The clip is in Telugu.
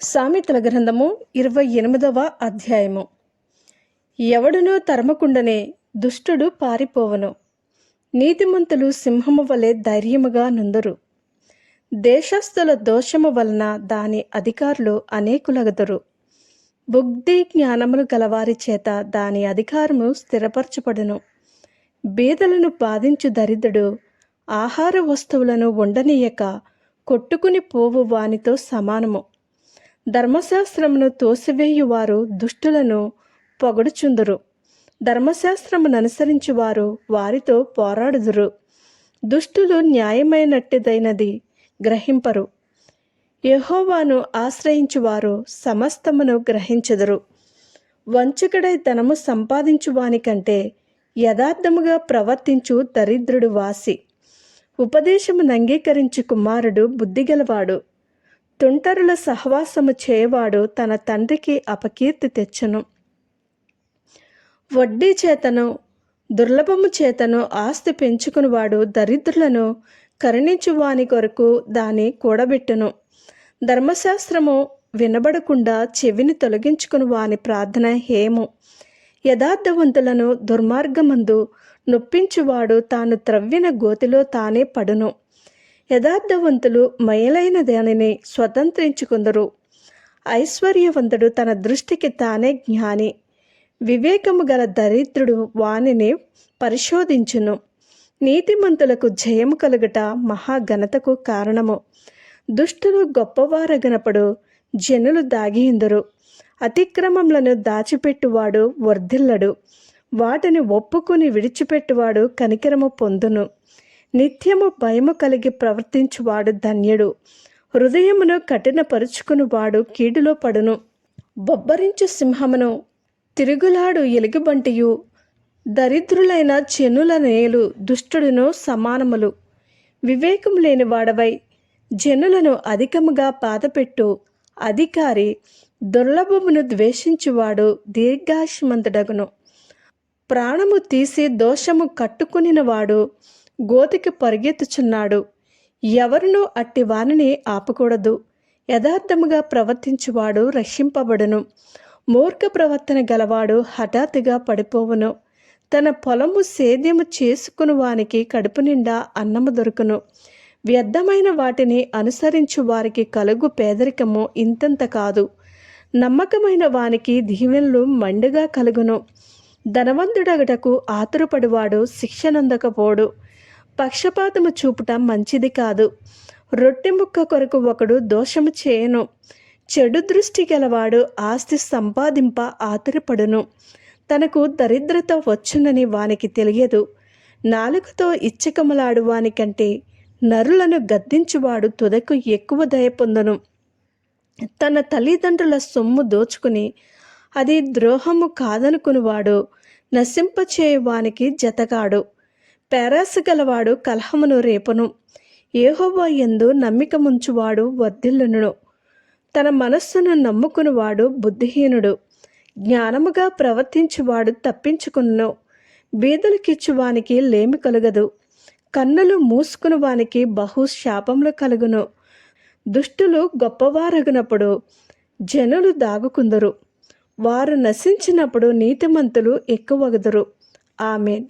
సామెతల గ్రంథము ఇరవై ఎనిమిదవ అధ్యాయము. ఎవడునూ తరమకుండనే దుష్టుడు పారిపోవను. నీతిమంతులు సింహము వలె ధైర్యముగా నుందరు. దేశస్థుల దోషము వలన దాని అధికారులు అనేకులగదురు. బుద్ధి జ్ఞానములు గలవారి చేత దాని అధికారము స్థిరపరచబడును. బీదలను బాధించు దరిద్రుడు ఆహార వస్తువులను ఉండనీయక కొట్టుకుని పోవు వానితో సమానము. ధర్మశాస్త్రమును తోసివేయువారు దుష్టులను పొగడుచుందురు. ధర్మశాస్త్రమును అనుసరించువారు వారితో పోరాడుదురు. దుష్టులు న్యాయమైనట్టిదైనది గ్రహింపరు. యహోవాను ఆశ్రయించువారు సమస్తమును గ్రహించెదరు. వంచకుడై ధనము సంపాదించువానికంటే యథార్థముగా ప్రవర్తించు దరిద్రుడు వాసి. ఉపదేశమును అంగీకరించు కుమారుడు బుద్ధిగలవాడు. తుంటరుల సహవాసము చేయవాడు తన తండ్రికి అపకీర్తి తెచ్చును. వడ్డీ చేతను దుర్లభము చేతను ఆస్తి పెంచుకునివాడు దరిద్రులను కరుణించువాని కొరకు దాని కూడబెట్టును. ధర్మశాస్త్రము వినబడకుండా చెవిని తొలగించుకుని వాని ప్రార్థన హేము. యథార్థవంతులను దుర్మార్గమందు నొప్పించువాడు తాను త్రవ్విన గోతిలో తానే పడును. యథార్థవంతులు మయలైన దానిని స్వతంత్రించుకుందరు. ఐశ్వర్యవంతుడు తన దృష్టికి తానే జ్ఞాని. వివేకము గల దరిద్రుడు వానిని పరిశోధించును. నీతిమంతులకు జయము కలుగుట మహాఘనతకు కారణము. దుష్టులు గొప్పవారగనపడు జనులు దాగియిందురు. అతిక్రమములను దాచిపెట్టువాడు వర్ధిల్లడు. వాటిని ఒప్పుకుని విడిచిపెట్టువాడు కనికరము పొందును. నిత్యము భయము కలిగి ప్రవర్తించువాడు ధన్యుడు. హృదయమును కఠినపరుచుకునివాడు కీడులో పడును. బొబ్బరించు సింహమును తిరుగులాడు ఎలుగుబంటియు. దరిద్రులైన చెనుల నేలు దుష్టుడును సమానములు. వివేకం లేని వాడవై జనులను అధికముగా బాధపెట్టు. అధికారి దుర్లభమును ద్వేషించువాడు దీర్ఘాశమంతుడగును ప్రాణము తీసి దోషము కట్టుకునినవాడు గోతికి పరిగెత్తుచున్నాడు. ఎవరినూ అట్టి వానిని ఆపకూడదు. యథార్థముగా ప్రవర్తించువాడు రక్షింపబడును. మూర్ఖ ప్రవర్తన గలవాడు హఠాత్తుగా పడిపోవును. తన పొలము సేద్యము చేసుకుని వానికి కడుపు నిండా అన్నము దొరుకును. వ్యర్థమైన వాటిని అనుసరించు వారికి కలుగు పేదరికము ఇంతంత కాదు. నమ్మకమైన వానికి దీవెనలు మండుగా కలుగును. ధనవంతుడగటకు ఆతురపడివాడు శిక్షనందకపోడు పక్షపాతము చూపుట మంచిది కాదు. రొట్టె ముక్క కొరకు ఒకడు దోషము చేయను. చెడు దృష్టి గలవాడు ఆస్తి సంపాదింప ఆతురపడును. తనకు దరిద్రత వచ్చునని వానికి తెలియదు. నాలుగుతో ఇచ్చకములాడు వానికంటే నరులను గద్దించువాడు తుదకు ఎక్కువ దయ పొందను. తన తల్లిదండ్రుల సొమ్ము దోచుకుని అది ద్రోహము కాదనుకునివాడు నశింపచేయువానికి జతగాడు. పేరాసు గలవాడు కలహమును రేపును. ఏహోవా ఎందు నమ్మికముంచువాడు వర్ధిల్లును తన మనస్సును నమ్ముకునివాడు బుద్ధిహీనుడు. జ్ఞానముగా ప్రవర్తించువాడు తప్పించుకును. బీదలకిచ్చువానికి లేమి కలుగదు. కన్నులు మూసుకుని వానికి బహు శాపములు కలుగును. దుష్టులు గొప్పవారగునప్పుడు జనులు దాగుకుందరు. వారు నశించినప్పుడు నీతిమంతులు ఎక్కువగదురు. ఆమెన్.